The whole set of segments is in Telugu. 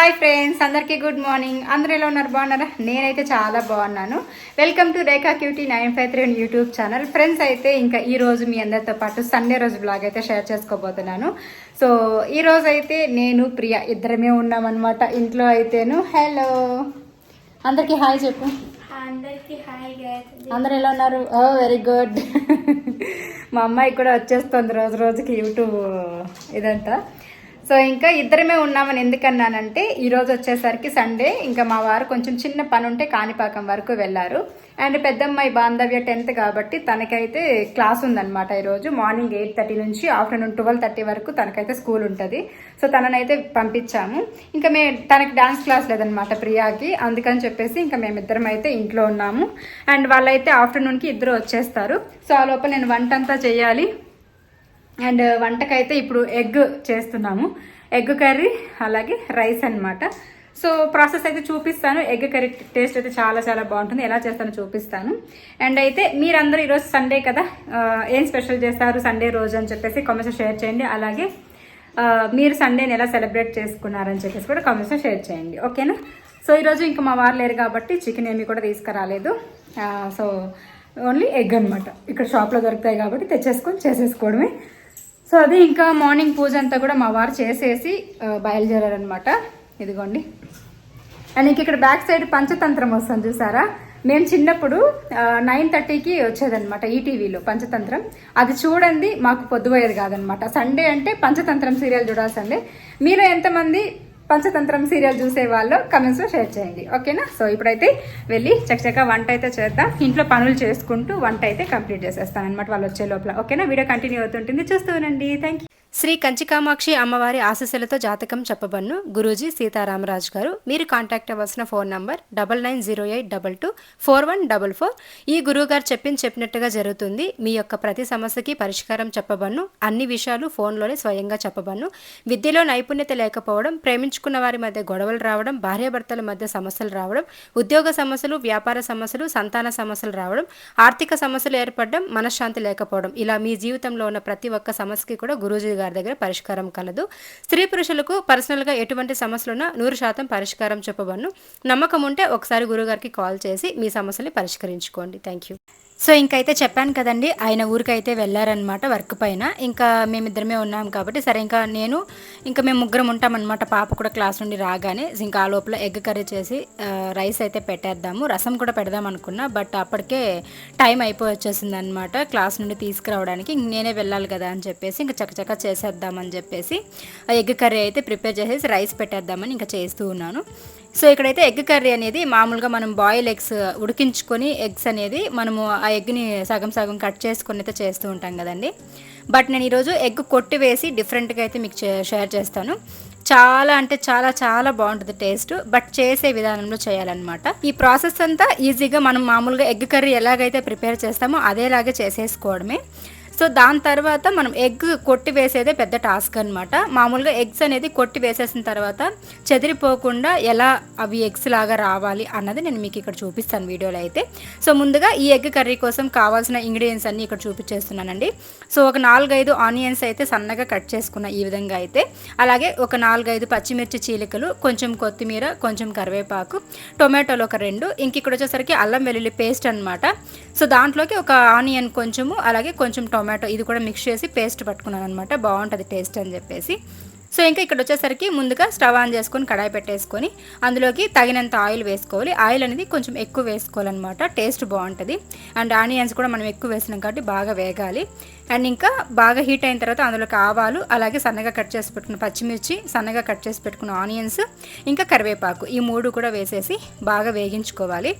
హాయ్ ఫ్రెండ్స్ అందరికీ గుడ్ మార్నింగ్ అందరూ ఎలా ఉన్నారు? బాగున్నారా? నేనైతే చాలా బాగున్నాను. Welcome to Rekha cutie nine five three YouTube channel friends అయితే ఇంకా ఈ రోజు మీ అందరితో పాటు సండే రోజు బ్లాగ్ అయితే షేర్ చేసుకోబోతున్నాను. సో ఈ రోజు అయితే నేను ప్రియ ఇద్దరమే ఉన్నామన్నమాట ఇంట్లో అయితేను. హలో అందరికీ హాయ్ చెప్పు. అందరికి హాయ్ గైస్ అందరు ఎలా ఉన్నారు? ఓ వెరీ గుడ్ మా అమ్మాయి కూడా వచ్చేస్తుంది రోజు రోజుకి యూట్యూబ్ ఇదంతా. సో ఇంకా ఇద్దరమే ఉన్నామని ఎందుకన్నానంటే ఈరోజు వచ్చేసరికి సండే ఇంకా మా వారు కొంచెం చిన్న పని ఉంటే కాణిపాకం వరకు వెళ్ళారు. అండ్ పెద్దమ్మాయి బాంధవ్య టెన్త్ కాబట్టి తనకైతే క్లాస్ ఉందనమాట ఈరోజు. మార్నింగ్ ఎయిట్ థర్టీ నుంచి ఆఫ్టర్నూన్ ట్వెల్వ్ థర్టీ వరకు తనకైతే స్కూల్ ఉంటుంది. సో తననైతే పంపించాము. ఇంకా మే తనకి డాన్స్ క్లాస్ లేదనమాట ప్రియాకి. అందుకని చెప్పేసి ఇంకా మేమిద్దరం అయితే ఇంట్లో ఉన్నాము. అండ్ వాళ్ళైతే ఆఫ్టర్నూన్కి ఇద్దరు వచ్చేస్తారు. సో ఆ లోపల నేను వంట అంతా చేయాలి. అండ్ వంటకైతే ఇప్పుడు ఎగ్ చేస్తున్నాము. ఎగ్ కర్రీ అలాగే రైస్ అన్నమాట. సో ప్రాసెస్ అయితే చూపిస్తాను. ఎగ్ కర్రీ టేస్ట్ అయితే చాలా చాలా బాగుంటుంది. ఎలా చేస్తానో చూపిస్తాను. అండ్ అయితే మీరందరూ ఈరోజు సండే కదా? ఏం స్పెషల్ చేస్తారు సండే రోజు అని చెప్పేసి కామెంట్స్ షేర్ చేయండి. అలాగే మీరు సండేని ఎలా సెలబ్రేట్ చేసుకున్నారని చెప్పేసి కూడా కామెంట్స్లో షేర్ చేయండి. ఓకేనా? సో ఈరోజు ఇంకా మా వారు లేరు కాబట్టి చికెన్ ఏమి కూడా తీసుకురాలేదు. సో ఓన్లీ ఎగ్ అనమాట ఇక్కడ షాప్లో దొరుకుతాయి కాబట్టి తెచ్చేసుకొని చేసేసుకోవడమే. సో అది ఇంకా మార్నింగ్ పూజ అంతా కూడా మా వారు చేసేసి బయలుదేరారనమాట ఇదిగోండి. అండ్ ఇంక ఇక్కడ బ్యాక్ సైడ్ పంచతంత్రం వస్తుంది చూసారా? మేము చిన్నప్పుడు నైన్ థర్టీకి వచ్చేదనమాట ఈటీవీలో పంచతంత్రం. అది చూడండి మాకు పొద్దుపోయేది కాదనమాట సండే అంటే పంచతంత్రం సీరియల్ చూడాల్సిందే. మీరు ఎంతమంది పంచతంత్రం సీరియల్ చూసే వాళ్ళు కమెంట్స్లో షేర్ చేయండి. ఓకేనా? సో ఇప్పుడైతే వెళ్ళి చక్కచక్క వంట అయితే చేద్దాం. ఇంట్లో పనులు చేసుకుంటూ వంట అయితే కంప్లీట్ చేసేస్తాను అనమాట వాళ్ళు వచ్చే లోపల. ఓకేనా? వీడియో కంటిన్యూ అవుతుంటుంది. చూస్తూ ఉండండి. థ్యాంక్ యూ శ్రీ కంచికామాక్షి అమ్మవారి ఆశీస్సులతో జాతకం చెప్పబన్ను గురూజీ సీతారామరాజు గారు మీరు కాంటాక్ట్ అవ్వాల్సిన phone number double nine zero eight double two four one double four ఈ గురువు గారు చెప్పింది చెప్పినట్టుగా జరుగుతుంది. మీ యొక్క ప్రతి సమస్యకి పరిష్కారం చెప్పబన్ను అన్ని విషయాలు ఫోన్లోనే స్వయంగా చెప్పబన్ను విద్యలో నైపుణ్యత లేకపోవడం ప్రేమించుకున్న వారి మధ్య గొడవలు రావడం భార్యాభర్తల మధ్య సమస్యలు రావడం ఉద్యోగ సమస్యలు వ్యాపార సమస్యలు సంతాన సమస్యలు రావడం ఆర్థిక సమస్యలు ఏర్పడడం మనశ్శాంతి లేకపోవడం ఇలా మీ జీవితంలో ఉన్న ప్రతి ఒక్క సమస్యకి కూడా గురూజీ గారి దగ్గర పరిష్కారం కలదు. స్త్రీ పురుషులకు పర్సనల్గా ఎటువంటి సమస్యలున్నా నూరు శాతం పరిష్కారం చెప్పబడును. నమ్మకం ఉంటే ఒకసారి గురుగారికి కాల్ చేసి మీ సమస్యని పరిష్కరించుకోండి. థ్యాంక్ యూ సో ఇంకైతే చెప్పాను కదండి ఆయన ఊరికైతే వెళ్ళారనమాట వర్క్ పైన. ఇంకా మేమిద్దరమే ఉన్నాం కాబట్టి సరే ఇంకా నేను ఇంకా మేము ముగ్గురం ఉంటామన్నమాట. పాప కూడా క్లాస్ నుండి రాగానే ఇంకా ఆ లోపల ఎగ్ కర్రీ చేసి రైస్ అయితే పెట్టేద్దాము. రసం కూడా పెడదాం అనుకున్నా బట్ అప్పటికే టైం అయిపోయి వచ్చేసింది అనమాట క్లాస్ నుండి తీసుకురావడానికి. ఇంక నేనే వెళ్ళాలి కదా అని చెప్పేసి ఇంకా చకచక చేసేద్దామని చెప్పేసి ఆ ఎగ్ కర్రీ అయితే ప్రిపేర్ చేసేసి రైస్ పెట్టేద్దామని ఇంకా చేస్తూ ఉన్నాను. సో ఇక్కడైతే ఎగ్ కర్రీ అనేది మామూలుగా మనం బాయిల్ ఎగ్స్ ఉడికించుకొని ఎగ్స్ అనేది మనము ఆ ఎగ్ని సగం సగం కట్ చేసుకుని అయితే చేస్తూ ఉంటాం కదండి. బట్ నేను ఈరోజు ఎగ్ కొట్టి వేసి డిఫరెంట్గా అయితే మీకు షేర్ చేస్తాను. చాలా అంటే చాలా చాలా బాగుంటుంది టేస్ట్. బట్ చేసే విధానంలో చేయాలన్నమాట. ఈ ప్రాసెస్ అంతా ఈజీగా మనం మామూలుగా ఎగ్ కర్రీ ఎలాగైతే ప్రిపేర్ చేస్తామో అదేలాగే చేసేసుకోవడమే. సో దాని తర్వాత మనం ఎగ్ కొట్టి వేసేదే పెద్ద టాస్క్ అనమాట మామూలుగా ఎగ్స్ అనేది కొట్టి వేసేసిన తర్వాత చెదిరిపోకుండా ఎలా అవి ఎగ్స్ లాగా రావాలి అన్నది నేను మీకు ఇక్కడ చూపిస్తాను వీడియోలో అయితే. సో ముందుగా ఈ ఎగ్ కర్రీ కోసం కావాల్సిన ఇంగ్రీడియంట్స్ అన్ని ఇక్కడ చూపించేస్తున్నానండి. సో ఒక నాలుగైదు ఆనియన్స్ అయితే సన్నగా కట్ చేసుకున్న ఈ విధంగా అయితే. అలాగే ఒక నాలుగైదు పచ్చిమిర్చి చీలికలు కొంచెం కొత్తిమీర కొంచెం కరివేపాకు టొమాటోలు ఒక రెండు. ఇంక ఇక్కడ వచ్చేసరికి అల్లం వెల్లుల్లి పేస్ట్ అన్నమాట. సో దాంట్లోకి ఒక ఆనియన్ కొంచెము అలాగే కొంచెం టొమాటో ఇది కూడా మిక్స్ చేసి పేస్ట్ పట్టుకున్నాను అనమాట బాగుంటుంది టేస్ట్ అని చెప్పేసి. సో ఇంకా ఇక్కడ వచ్చేసరికి ముందుగా స్టవ్ ఆన్ చేసుకొని కడాయి పెట్టేసుకొని అందులోకి తగినంత ఆయిల్ వేసుకోవాలి. ఆయిల్ అనేది కొంచెం ఎక్కువ వేసుకోవాలన్నమాట. టేస్ట్ బాగుంటుంది. అండ్ ఆనియన్స్ కూడా మనం ఎక్కువ వేసినాం కాబట్టి బాగా వేగాలి. అండ్ ఇంకా బాగా హీట్ అయిన తర్వాత అందులోకి ఆవాలు అలాగే సన్నగా కట్ చేసి పెట్టుకున్న పచ్చిమిర్చి సన్నగా కట్ చేసి పెట్టుకున్న ఆనియన్స్ ఇంకా కరివేపాకు ఈ మూడు కూడా వేసేసి బాగా వేగించుకోవాలి.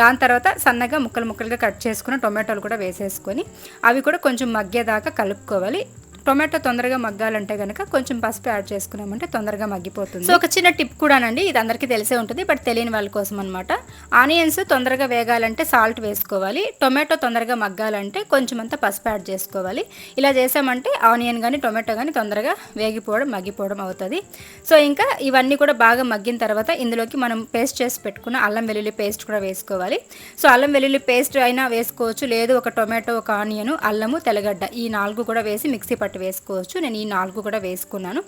దాని తర్వాత సన్నగా ముక్కలు ముక్కలుగా కట్ చేసుకున్న టొమాటోలు కూడా వేసేసుకొని అవి కూడా కొంచెం మగ్గేదాకా కలుపుకోవాలి. టొమాటో తొందరగా మగ్గాలంటే కనుక కొంచెం పసుపు యాడ్ చేసుకున్నామంటే తొందరగా మగ్గిపోతుంది. సో ఒక చిన్న టిప్ కూడానండి ఇది అందరికీ తెలిసే ఉంటుంది బట్ తెలియని వాళ్ళ కోసం అనమాట ఆనియన్స్ తొందరగా వేగాలంటే సాల్ట్ వేసుకోవాలి టొమాటో తొందరగా మగ్గాలంటే కొంచెం అంతా పసుపు యాడ్ చేసుకోవాలి. ఇలా చేసామంటే ఆనియన్ కానీ టొమాటో కానీ తొందరగా వేగిపోవడం మగ్గిపోవడం అవుతుంది. సో ఇంకా ఇవన్నీ కూడా బాగా మగ్గిన తర్వాత ఇందులోకి మనం పేస్ట్ చేసి పెట్టుకున్న అల్లం వెల్లుల్లి పేస్ట్ కూడా వేసుకోవాలి. సో అల్లం వెల్లుల్లి పేస్ట్ అయినా వేసుకోవచ్చు లేదు ఒక టొమాటో ఒక ఆనియన్ అల్లము తెల్లగడ్డ ఈ నాలుగు కూడా వేసి మిక్సీ పట్టు బట్టి వేసుకోవచ్చు. నేను ఈ నాలుగు కూడా వేసుకున్నాను.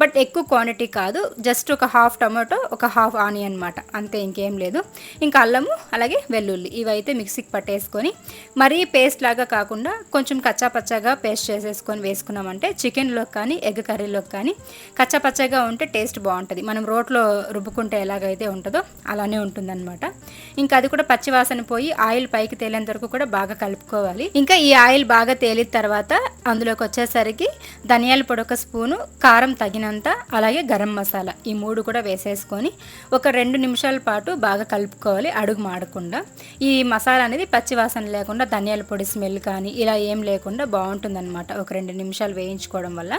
బట్ ఎక్కువ క్వాంటిటీ కాదు. జస్ట్ ఒక హాఫ్ టమాటో ఒక హాఫ్ ఆనియన్ అనమాట అంతే ఇంకేం లేదు. ఇంకా అల్లము అలాగే వెల్లుల్లి ఇవైతే మిక్సీకి పట్టేసుకొని మరీ పేస్ట్ లాగా కాకుండా కొంచెం కచ్చాపచ్చాగా పేస్ట్ చేసేసుకొని వేసుకున్నామంటే చికెన్లోకి కానీ ఎగ్ కర్రీలోకి కానీ కచ్చాపచ్చాగా ఉంటే టేస్ట్ బాగుంటుంది. మనం రోట్లో రుబ్బుకుంటే ఎలాగైతే ఉంటుందో అలానే ఉంటుందన్నమాట. ఇంకా అది కూడా పచ్చివాసన పోయి ఆయిల్ పైకి తేలేంత వరకు కూడా బాగా కలుపుకోవాలి. ఇంకా ఈ ఆయిల్ బాగా తేలిన తర్వాత అందులోకి వచ్చేసరికి ధనియాల పొడి ఒక స్పూను కారం తగినంత అలాగే గరం మసాలా ఈ మూడు కూడా వేసేసుకొని ఒక రెండు నిమిషాల పాటు బాగా కలుపుకోవాలి అడుగు మాడకుండా. ఈ మసాలా అనేది పచ్చివాసన లేకుండా ధనియాల పొడి స్మెల్ కానీ ఇలా ఏం లేకుండా బాగుంటుందన్నమాట. ఒక రెండు నిమిషాలు వేయించుకోవడం వల్ల.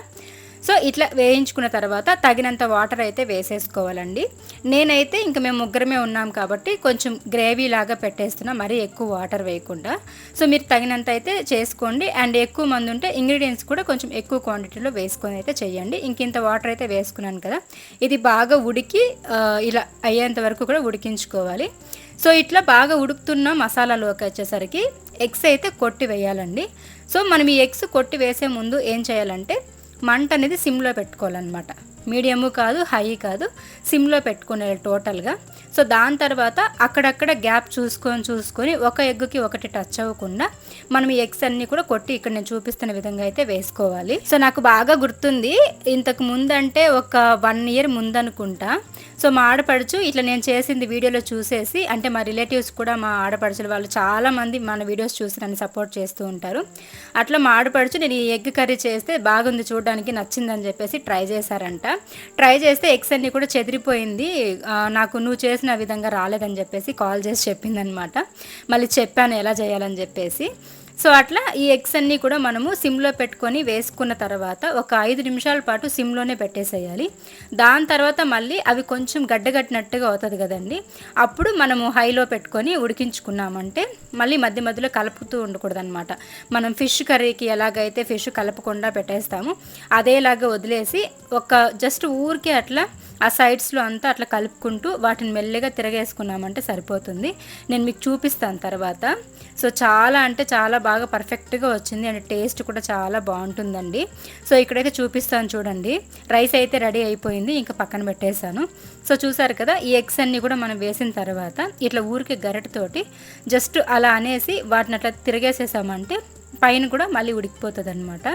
సో ఇట్లా వేయించుకున్న తర్వాత తగినంత వాటర్ అయితే వేసేసుకోవాలండి. నేనైతే ఇంక మేము ముగ్గురమే ఉన్నాం కాబట్టి కొంచెం గ్రేవీ లాగా పెట్టేస్తున్నా మరీ ఎక్కువ వాటర్ వేయకుండా. సో మీరు తగినంత అయితే చేసుకోండి. అండ్ ఎక్కువ మంది ఉంటే ఇంగ్రీడియంట్స్ కూడా కొంచెం ఎక్కువ క్వాంటిటీలో వేసుకొని అయితే చేయండి. ఇంక ఇంత వాటర్ అయితే వేసుకున్నాను కదా ఇది బాగా ఉడికి ఇలా అయ్యేంత వరకు కూడా ఉడికించుకోవాలి. సో ఇట్లా బాగా ఉడుకుతున్న మసాలాలోకి వచ్చేసరికి ఎగ్స్ అయితే కొట్టి వేయాలండి. సో మనం ఈ ఎగ్స్ కొట్టి వేసే ముందు ఏం చేయాలంటే మంట అనేది సిమ్లో పెట్టుకోవాలన్నమాట. మీడియము కాదు హై కాదు సిమ్లో పెట్టుకునేది టోటల్గా. సో దాని తర్వాత అక్కడక్కడ గ్యాప్ చూసుకొని చూసుకొని ఒక ఎగ్గుకి ఒకటి టచ్ అవ్వకుండా మనం ఈ ఎగ్స్ అన్నీ కూడా కొట్టి ఇక్కడ నేను చూపిస్తున్న విధంగా అయితే వేసుకోవాలి. సో నాకు బాగా గుర్తుంది ఇంతకు ముందంటే ఒక వన్ ఇయర్ ముందనుకుంటా. సో మా ఆడపడుచు ఇట్లా నేను చేసింది వీడియోలో చూసేసి అంటే మా రిలేటివ్స్ కూడా మా ఆడపడుచులు వాళ్ళు చాలామంది మన వీడియోస్ చూసి నన్ను సపోర్ట్ చేస్తూ ఉంటారు. అట్లా మా ఆడపడుచు నేను ఈ ఎగ్ కర్రీ చేస్తే బాగుంది చూడడానికి నచ్చిందని చెప్పేసి ట్రై చేశారంట. ట్రై చేస్తే ఎగ్స్ అన్నీ కూడా చెదిరిపోయింది. నాకు నువ్వు చేసిన విధంగా రాలేదని చెప్పేసి కాల్ చేసి చెప్పిందనమాట మళ్ళీ చెప్పాను ఎలా చేయాలని చెప్పేసి. సో అట్లా ఈ ఎగ్స్ అన్నీ కూడా మనము సిమ్లో పెట్టుకొని వేసుకున్న తర్వాత ఒక ఐదు నిమిషాల పాటు సిమ్లోనే పెట్టేసేయాలి. దాని తర్వాత మళ్ళీ అవి కొంచెం గడ్డగట్టినట్టుగా అవుతుంది కదండి. అప్పుడు మనము హైలో పెట్టుకొని ఉడికించుకున్నామంటే మళ్ళీ మధ్య మధ్యలో కలుపుతూ ఉండకూడదనమాట మనం ఫిష్ కర్రీకి ఎలాగైతే ఫిష్ కలపకుండా పెట్టేస్తామో అదేలాగా వదిలేసి ఒక జస్ట్ ఊరికే అట్లా ఆ సైడ్స్లో అంతా అట్లా కలుపుకుంటూ వాటిని మెల్లగా తిరగేసుకున్నామంటే సరిపోతుంది. నేను మీకు చూపిస్తాను తర్వాత. సో చాలా అంటే చాలా బాగా పర్ఫెక్ట్గా వచ్చింది అండ్ టేస్ట్ కూడా చాలా బాగుంటుందండి. సో ఇక్కడైతే చూపిస్తాను చూడండి. రైస్ అయితే రెడీ అయిపోయింది ఇంకా పక్కన పెట్టేశాను. సో చూసారు కదా ఈ ఎగ్స్ అన్నీ కూడా మనం వేసిన తర్వాత ఇట్లా ఊరికే గరిటతోటి జస్ట్ అలా అనేసి వాటిని అట్లా తిరిగేసేసామంటే పైన కూడా మళ్ళీ ఉడికిపోతుంది అనమాట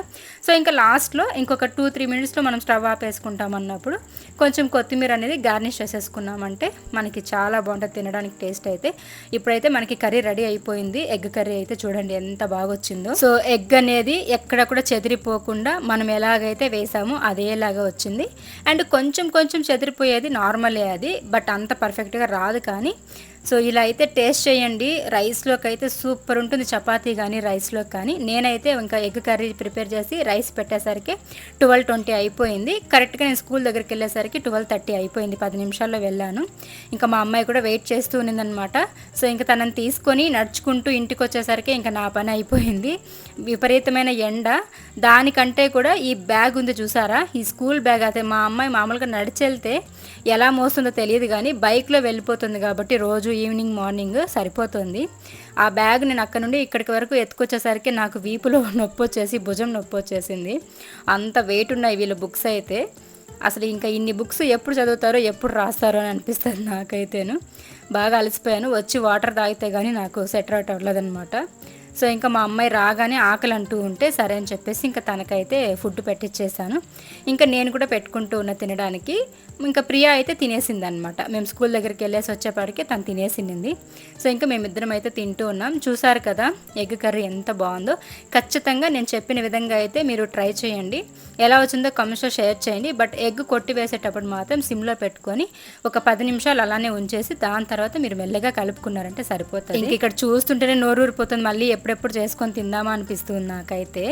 సో ఇంకా లాస్ట్లో ఇంకొక టూ త్రీ మినిట్స్లో మనం స్టవ్ ఆపేసుకుంటాం అన్నప్పుడు కొంచెం కొత్తిమీర అనేది గార్నిష్ చేసేసుకున్నామంటే మనకి చాలా బాగుంటుంది తినడానికి టేస్ట్ అయితే. ఇప్పుడైతే మనకి కర్రీ రెడీ అయిపోయింది. ఎగ్ కర్రీ అయితే చూడండి ఎంత బాగా వచ్చిందో సో ఎగ్ అనేది ఎక్కడ కూడా చెదిరిపోకుండా మనం ఎలాగైతే వేసామో అదేలాగా వచ్చింది. అండ్ కొంచెం కొంచెం చెదిరిపోయేది నార్మలే అది బట్ అంత పర్ఫెక్ట్గా రాదు కానీ సో ఇలా అయితే టేస్ట్ చేయండి. రైస్లోకి అయితే సూపర్ ఉంటుంది. చపాతీ కానీ రైస్లో కానీ. నేనైతే ఇంకా ఎగ్ కర్రీ ప్రిపేర్ చేసి రైస్ పెట్టేసరికి ట్వెల్వ్ ట్వంటీ అయిపోయింది. కరెక్ట్గా నేను స్కూల్ దగ్గరికి వెళ్ళేసరికి ట్వెల్వ్ థర్టీ అయిపోయింది. పది నిమిషాల్లో వెళ్ళాను. ఇంకా మా అమ్మాయి కూడా వెయిట్ చేస్తూ ఉన్నదనమాట. సో ఇంకా తనని తీసుకొని నడుచుకుంటూ ఇంటికి వచ్చేసరికి ఇంకా నా పని అయిపోయింది. విపరీతమైన ఎండ. దానికంటే కూడా ఈ బ్యాగ్ ఉంది చూసారా? ఈ స్కూల్ బ్యాగ్ అయితే మా అమ్మాయి మామూలుగా నడిచెళ్తే ఎలా మోస్తుందో తెలియదు కానీ బైక్లో వెళ్ళిపోతుంది కాబట్టి రోజు ఈవినింగ్ మార్నింగ్ సరిపోతుంది. ఆ బ్యాగ్ నేను అక్కడ నుండి ఇక్కడికి వరకు ఎత్తుకొచ్చేసరికి నాకు వీపులో నొప్పి వచ్చేసి భుజం నొప్పి వచ్చేసింది. అంత వెయిట్ ఉన్నాయి వీళ్ళ బుక్స్ అయితే. అసలు ఇంకా ఇన్ని బుక్స్ ఎప్పుడు చదువుతారో ఎప్పుడు రాస్తారో అని అనిపిస్తుంది నాకైతేను. బాగా అలసిపోయాను. వచ్చి వాటర్ తాగితే కానీ నాకు సెటర్ అవుట్ అవ్వలేదన్నమాట. సో ఇంకా మా అమ్మాయి రాగానే ఆకలి అంటూ ఉంటే సరే అని చెప్పేసి ఇంకా తనకైతే ఫుడ్ పెట్టించేసాను ఇంకా నేను కూడా పెట్టుకుంటూ ఉన్న తినడానికి ఇంకా ప్రియా అయితే తినేసింది అనమాట మేము స్కూల్ దగ్గరికి వెళ్ళేసి వచ్చేపాటికి తను తినేసింది సో ఇంకా మేమిద్దరం అయితే తింటూ ఉన్నాం. చూసారు కదా ఎగ్ కర్రీ ఎంత బాగుందో. ఖచ్చితంగా నేను చెప్పిన విధంగా అయితే మీరు ట్రై చేయండి. ఎలా వచ్చిందో కమెంట్స్లో షేర్ చేయండి. బట్ ఎగ్ కొట్టి వేసేటప్పుడు మాత్రం సిమ్లో పెట్టుకొని ఒక పది నిమిషాలు అలానే ఉంచేసి దాని తర్వాత మీరు మెల్లగా కలుపుకున్నారంటే సరిపోతుంది. ఇంక ఇక్కడ చూస్తుంటేనే నోరూరిపోతుంది. మళ్ళీ మళ్ళీ ఎప్పుడెప్పుడు చేసుకొని తిందామా అనిపిస్తుంది నాకైతే.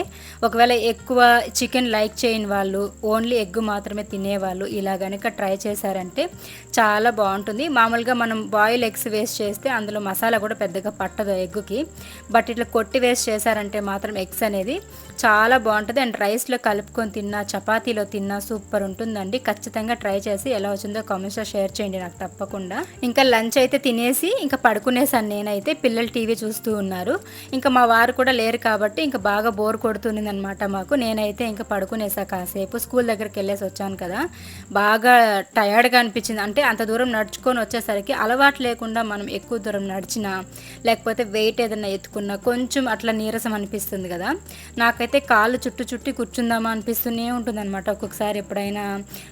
ఒకవేళ ఎక్కువ చికెన్ లైక్ చేయని వాళ్ళు ఓన్లీ ఎగ్ మాత్రమే తినేవాళ్ళు ఇలా కనుక ట్రై చేశారంటే చాలా బాగుంటుంది. మామూలుగా మనం బాయిల్ ఎగ్స్ వేస్ట్ చేస్తే అందులో మసాలా కూడా పెద్దగా పట్టదు ఎగ్గుకి. బట్ ఇట్లా కొట్టి వేస్ట్ చేశారంటే మాత్రం ఎగ్స్ అనేది చాలా బాగుంటుంది. అండ్ రైస్లో కలుపుకొని తిన్నా చపాతీలో తిన్నా సూపర్ ఉంటుందండి. ఖచ్చితంగా ట్రై చేసి ఎలా వచ్చిందో కామెంట్స్లో షేర్ చేయండి నాకు తప్పకుండా. ఇంకా లంచ్ అయితే తినేసి ఇంకా పడుకునేసాను నేనైతే. పిల్లలు టీవీ చూస్తూ ఉన్నారు. ఇంకా ఇంకా మా వారు కూడా లేరు కాబట్టి ఇంకా బాగా బోర్ కొడుతుంది అనమాట మాకు. నేనైతే ఇంకా పడుకునేసా కాసేపు. స్కూల్ దగ్గరికి వెళ్ళేసి వచ్చాను కదా. బాగా టయర్డ్గా అనిపించింది. అంటే అంత దూరం నడుచుకొని వచ్చేసరికి అలవాటు లేకుండా మనం ఎక్కువ దూరం నడిచినా లేకపోతే వెయిట్ ఏదైనా ఎత్తుకున్నా కొంచెం అట్లా నీరసం అనిపిస్తుంది కదా. నాకైతే కాళ్ళు చుట్టూ చుట్టి కూర్చుందామా అనిపిస్తూనే ఉంటుంది అనమాట ఒక్కొక్కసారి ఎప్పుడైనా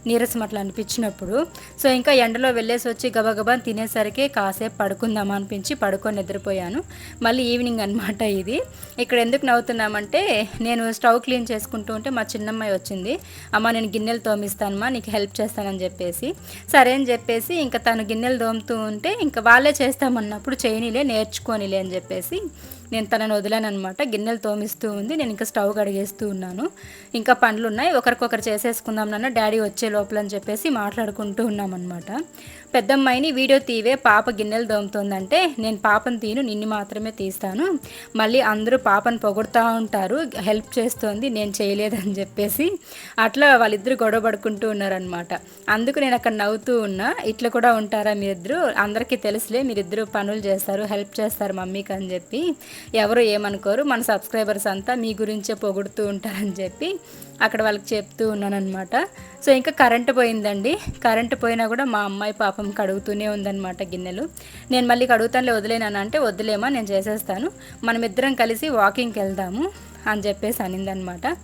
నీరసం అట్లా అనిపించినప్పుడు. సో ఇంకా ఎండలో వెళ్ళేసి వచ్చి గబగబా తినేసరికి కాసేపు పడుకుందామా అనిపించి పడుకొని నిద్రపోయాను. మళ్ళీ ఈవినింగ్ అనమాట ఇది. ఇక్కడ ఎందుకు నవ్వుతున్నామంటే నేను స్టవ్ క్లీన్ చేసుకుంటూ ఉంటే మా చిన్నమ్మాయి వచ్చింది. అమ్మ నేను గిన్నెలు తోమిస్తానమ్మా నీకు హెల్ప్ చేస్తానని చెప్పేసి. సరే అని చెప్పేసి ఇంకా తను గిన్నెలు తోముతూ ఉంటే ఇంకా వాళ్ళే చేస్తామన్నప్పుడు చేయనిలే నేర్చుకోనిలే అని చెప్పేసి నేను తనను వదిలాను అనమాట గిన్నెలు తోమిస్తూ ఉంది. నేను ఇంకా స్టవ్ కడిగేస్తూ ఉన్నాను. ఇంకా పనులు ఉన్నాయి ఒకరికొకరు చేసేసుకుందాం నాన్న. డాడీ వచ్చే లోపల అని చెప్పేసి మాట్లాడుకుంటూ ఉన్నామన్నమాట పెద్దమ్మాయిని వీడియో తీవే పాప గిన్నెలు దోముతోందంటే నేను పాపను తీను నిన్ను మాత్రమే తీస్తాను. మళ్ళీ అందరూ పాపను పొగుడుతూ ఉంటారు. హెల్ప్ చేస్తోంది. నేను చేయలేదని చెప్పేసి అట్లా వాళ్ళిద్దరు గొడవ పడుకుంటూ ఉన్నారనమాట. అందుకు నేను అక్కడ నవ్వుతూ ఉన్నా. ఇట్లా కూడా ఉంటారా మీరిద్దరు? అందరికీ తెలుసులే మీరిద్దరు పనులు చేస్తారు హెల్ప్ చేస్తారు మమ్మీకి అని చెప్పి. ఎవరు ఏమనుకోరు. మన సబ్స్క్రైబర్స్ అంతా మీ గురించే పొగుడుతూ ఉంటారని చెప్పి అక్కడ వాళ్ళకి చెప్తూ ఉన్నాను అనమాట సో ఇంకా కరెంటు పోయిందండి. కరెంటు పోయినా కూడా మా అమ్మాయి పాపం కడుగుతూనే ఉందన్నమాట గిన్నెలు. నేను మళ్ళీ కడుగుతానులే వదిలేనా అంటే వదిలేమా నేను చేసేస్తాను. మనమిద్దరం కలిసి వాకింగ్కి వెళ్దాము అని చెప్పేసి అనిందనమాట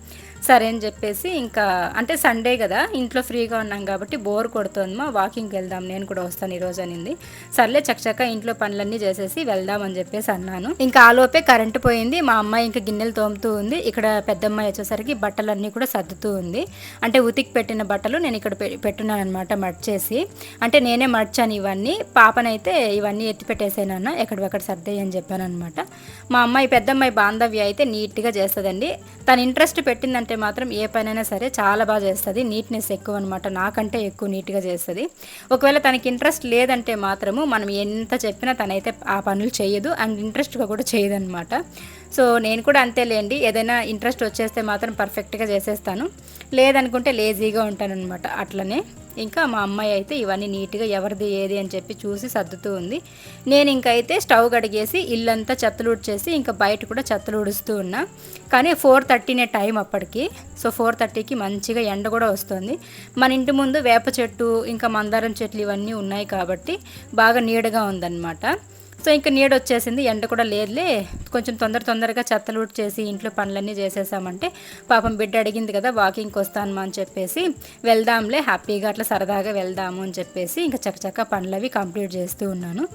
సరే అని చెప్పేసి ఇంకా అంటే సండే కదా ఇంట్లో ఫ్రీగా ఉన్నాం కాబట్టి బోర్ కొడుతుందమ్మా వాకింగ్కి వెళ్దాం నేను కూడా వస్తాను ఈరోజు అనింది. సర్లే చక్కచక్క ఇంట్లో పనులన్నీ చేసేసి వెళ్దాం అని చెప్పేసి అన్నాను. ఇంకా ఆలోపే కరెంటు పోయింది మా అమ్మాయి ఇంకా గిన్నెలు తోముతూ ఉంది ఇక్కడ పెద్దమ్మాయి వచ్చేసరికి బట్టలన్నీ కూడా సర్దుతూ ఉంది. అంటే ఉతికి పెట్టిన బట్టలు నేను ఇక్కడ పె- పెట్టున్నాను అనమాట మర్చేసి అంటే నేనే మర్చాను ఇవన్నీ పాపనైతే ఇవన్నీ ఎత్తి పెట్టేసానన్న ఎక్కడివక్కడ సర్దేయి అని చెప్పాను అనమాట మా అమ్మాయి పెద్దమ్మాయి బాంధవ్య అయితే నీట్గా చేస్తుందండి. తన ఇంట్రెస్ట్ పెట్టిందంటే మాత్రం ఏ పనైనా సరే చాలా బాగా చేస్తుంది. నీట్నెస్ ఎక్కువ అనమాట నాకంటే ఎక్కువ నీట్గా చేస్తుంది. ఒకవేళ తనకి ఇంట్రెస్ట్ లేదంటే మాత్రము మనం ఎంత చెప్పినా తనైతే ఆ పనులు చేయదు. అండ్ ఇంట్రెస్ట్గా కూడా చేయదనమాట. సో నేను కూడా అంతేలేండి. ఏదైనా ఇంట్రెస్ట్ వచ్చేస్తే మాత్రం పర్ఫెక్ట్గా చేసేస్తాను. లేదనుకుంటే లేజీగా ఉంటానన్నమాట. అట్లనే ఇంకా మా అమ్మాయి అయితే ఇవన్నీ నీట్గా ఎవరిది ఏది అని చెప్పి చూసి సర్దుతూ ఉంది. నేను ఇంకైతే స్టవ్ కడిగేసి ఇల్లంతా చెత్తలు ఊడ్చేసి ఇంకా బయట కూడా చెత్తలు ఊడుస్తూ ఉన్నా. కానీ ఫోర్ థర్టీనే టైం అప్పటికి. సో ఫోర్ థర్టీకి మంచిగా ఎండ కూడా వస్తుంది. మన ఇంటి ముందు వేప చెట్టు ఇంకా మందారం చెట్లు ఇవన్నీ ఉన్నాయి కాబట్టి బాగా నీడగా ఉందన్నమాట. సో ఇంకా నీడ వచ్చేసింది ఎండ కూడా లేదులే. కొంచెం తొందర తొందరగా చెత్తలూట్ చేసి ఇంట్లో పనులన్నీ చేసేసామంటే పాపం బిడ్డ అడిగింది కదా వాకింగ్కి వస్తాను అని చెప్పేసి వెళ్దాంలే హ్యాపీగా అట్లా సరదాగా వెళ్దాము అని చెప్పేసి ఇంకా చక్కచక్క పనులు అవి కంప్లీట్ చేస్తూ ఉన్నాను.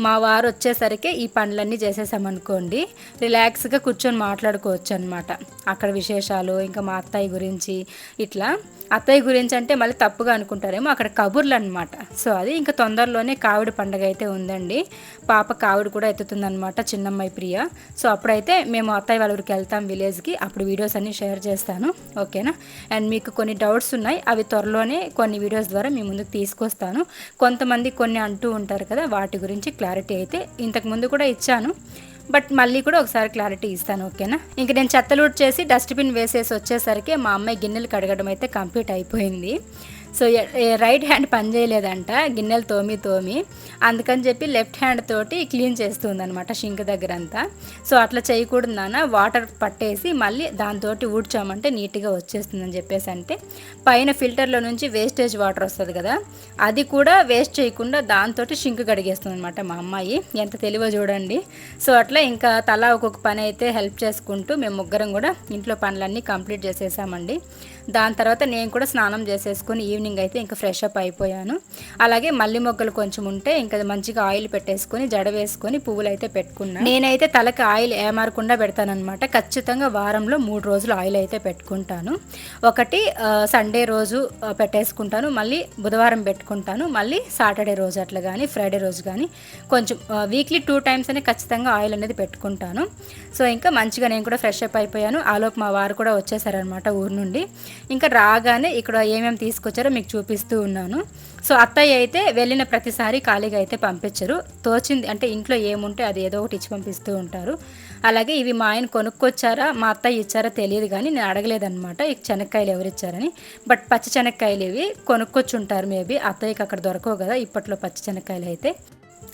మా వారు వచ్చేసరికి ఈ పనులన్నీ చేసేసామనుకోండి రిలాక్స్గా కూర్చొని మాట్లాడుకోవచ్చు అనమాట అక్కడ విశేషాలు ఇంకా మా అత్తయ్య గురించి ఇట్లా. అత్తయ్య గురించి అంటే మళ్ళీ తప్పుగా అనుకుంటారేమో అక్కడ కబుర్లు అనమాట సో అది ఇంకా తొందరలోనే కావిడి పండగ అయితే ఉందండి. పాప కావిడి కూడా ఎత్తుతుందనమాట చిన్నమ్మాయి ప్రియ. సో అప్పుడైతే మేము అత్తయ్య వాళ్ళ ఊరికి వెళ్తాం విలేజ్కి. అప్పుడు వీడియోస్ అన్ని షేర్ చేస్తాను. ఓకేనా? అండ్ మీకు కొన్ని డౌట్స్ ఉన్నాయి అవి త్వరలోనే కొన్ని వీడియోస్ ద్వారా మీ ముందుకు తీసుకొస్తాను. కొంతమంది కొన్ని అంటూ ఉంటారు కదా వాటి గురించి క్లారిటీ అయితే ఇంతకు ముందు కూడా ఇచ్చాను. బట్ మళ్ళీ కూడా ఒకసారి క్లారిటీ ఇస్తాను ఓకేనా? ఇంక నేను చెత్తలూట్ చేసి డస్ట్బిన్ వేసేసి వచ్చేసరికి మా అమ్మాయి గిన్నెలు కడగడం అయితే కంప్లీట్ అయిపోయింది. సో రైట్ హ్యాండ్ పని చేయలేదంట గిన్నెలు తోమి తోమి. అందుకని చెప్పి లెఫ్ట్ హ్యాండ్ తోటి క్లీన్ చేస్తుంది అనమాట షింక్ దగ్గర అంతా సో అట్లా చేయకూడదు నాన్న వాటర్ పట్టేసి మళ్ళీ దాంతో ఊడ్చామంటే నీట్గా వచ్చేస్తుందని చెప్పేసి అంటే పైన ఫిల్టర్లో నుంచి వేస్టేజ్ వాటర్ వస్తుంది కదా అది కూడా వేస్ట్ చేయకుండా దాంతో షింక్ కడిగేస్తుంది అనమాట మా అమ్మాయి. ఎంత తెలివో చూడండి. సో అట్లా ఇంకా తలా ఒక్కొక్క పని అయితే హెల్ప్ చేసుకుంటూ మేము ముగ్గురం కూడా ఇంట్లో పనులన్నీ కంప్లీట్ చేసేసామండి. దాని తర్వాత నేను కూడా స్నానం చేసేసుకొని ఈవినింగ్ అయితే ఇంకా ఫ్రెష్ అప్ అయిపోయాను. అలాగే మల్లి మొగ్గలు కొంచెం ఉంటే ఇంకా మంచిగా ఆయిల్ పెట్టేసుకొని జడ వేసుకొని పువ్వులు అయితే పెట్టుకున్నాను నేనైతే తలకి ఆయిల్ ఏమారకుండా పెడతానమాట ఖచ్చితంగా వారంలో మూడు రోజులు ఆయిల్ అయితే పెట్టుకుంటాను. ఒకటి సండే రోజు పెట్టేసుకుంటాను. మళ్ళీ బుధవారం పెట్టుకుంటాను. మళ్ళీ సాటర్డే రోజు అట్లా కానీ ఫ్రైడే రోజు కానీ కొంచెం వీక్లీ టూ టైమ్స్ అనే ఖచ్చితంగా ఆయిల్ అనేది పెట్టుకుంటాను. సో ఇంకా మంచిగా నేను కూడా ఫ్రెష్ అప్ అయిపోయాను. ఆలోపు మా వారు కూడా వచ్చేసారనమాట ఊరు నుండి. ఇంకా రాగానే ఇక్కడ ఏమేమి తీసుకొచ్చారో మీకు చూపిస్తూ ఉన్నాను. సో అత్తయ్య అయితే వెళ్ళిన ప్రతిసారి ఖాళీగా అయితే పంపించరు. తోచింది అంటే ఇంట్లో ఏముంటే అది ఏదో ఒకటి ఇచ్చి పంపిస్తూ ఉంటారు. అలాగే ఇవి మా ఆయన కొనుక్కొచ్చారా మా అత్తయ్య ఇచ్చారా తెలియదు కానీ నేను అడగలేదనమాట ఈ చెనక్కాయలు ఎవరు ఇచ్చారని బట్ పచ్చి శనక్కాయలు ఇవి కొనుక్కొచ్చుంటారు మేబీ. అత్తయ్యకి అక్కడ దొరకవు కదా ఇప్పట్లో పచ్చి శనక్కాయలు అయితే.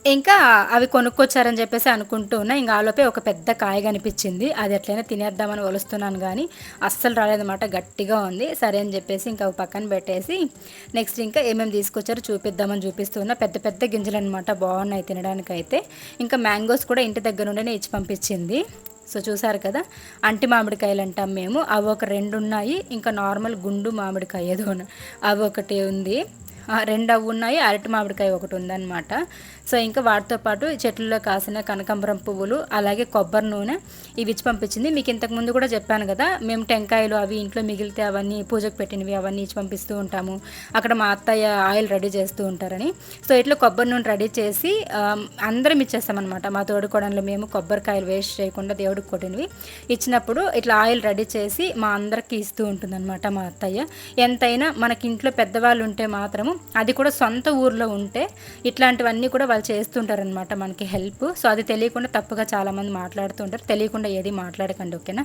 ఇంకా అవి కొనుక్కొచ్చారని చెప్పేసి అనుకుంటూ ఉన్నా ఇంకా ఆలోపే ఒక పెద్ద కాయ కనిపించింది. అది ఎట్లయినా తినేద్దామని వలుస్తున్నాను కానీ అస్సలు రాలేదన్నమాట. గట్టిగా ఉంది. సరే అని చెప్పేసి ఇంకా అవి పక్కన పెట్టేసి నెక్స్ట్ ఇంకా ఏమేమి తీసుకొచ్చారో చూపిద్దామని చూపిస్తున్నా. పెద్ద పెద్ద గింజలు అనమాట బాగున్నాయి తినడానికి అయితే ఇంకా మ్యాంగోస్ కూడా ఇంటి దగ్గర నుండే ఇచ్చి పంపించింది. సో చూసారు కదా అంటి మామిడికాయలు అంటాం మేము. అవి ఒక రెండు ఉన్నాయి. ఇంకా నార్మల్ గుండు మామిడికాయ ఏదో అవి ఒకటి ఉంది. రెండు అవి ఉన్నాయి. అరటి మామిడికాయ ఒకటి ఉందన్నమాట. సో ఇంకా వాటితో పాటు చెట్లలో కాసిన కనకాంబరం పువ్వులు అలాగే కొబ్బరి నూనె ఇవి ఇచ్చి పంపించింది. మీకు ఇంతకు ముందు కూడా చెప్పాను కదా మేము టెంకాయలు అవి ఇంట్లో మిగిలితే అవన్నీ పూజకు పెట్టినవి అవన్నీ ఇచ్చి పంపిస్తూ ఉంటాము. అక్కడ మా అత్తయ్య ఆయిల్ రెడీ చేస్తూ ఉంటారని. సో ఇట్లా కొబ్బరి నూనె రెడీ చేసి అందరం ఇచ్చేస్తామన్నమాట. మా తోడుకోవడంలో మేము కొబ్బరికాయలు వేస్ట్ చేయకుండా దేవుడికి కొట్టినవి. ఇచ్చినప్పుడు ఇట్లా ఆయిల్ రెడీ చేసి మా అందరికి ఇస్తూ ఉంటుందన్నమాట మా అత్తయ్య. ఎంతైనా మనకి ఇంట్లో పెద్దవాళ్ళు ఉంటే మాత్రము అది కూడా సొంత ఊర్లో ఉంటే ఇట్లాంటివన్నీ కూడా వాళ్ళు చేస్తుంటారనమాట మనకి హెల్ప్ సో అది తెలియకుండా తప్పుగా చాలామంది మాట్లాడుతుంటారు. తెలియకుండా ఏది మాట్లాడకండి ఓకేనా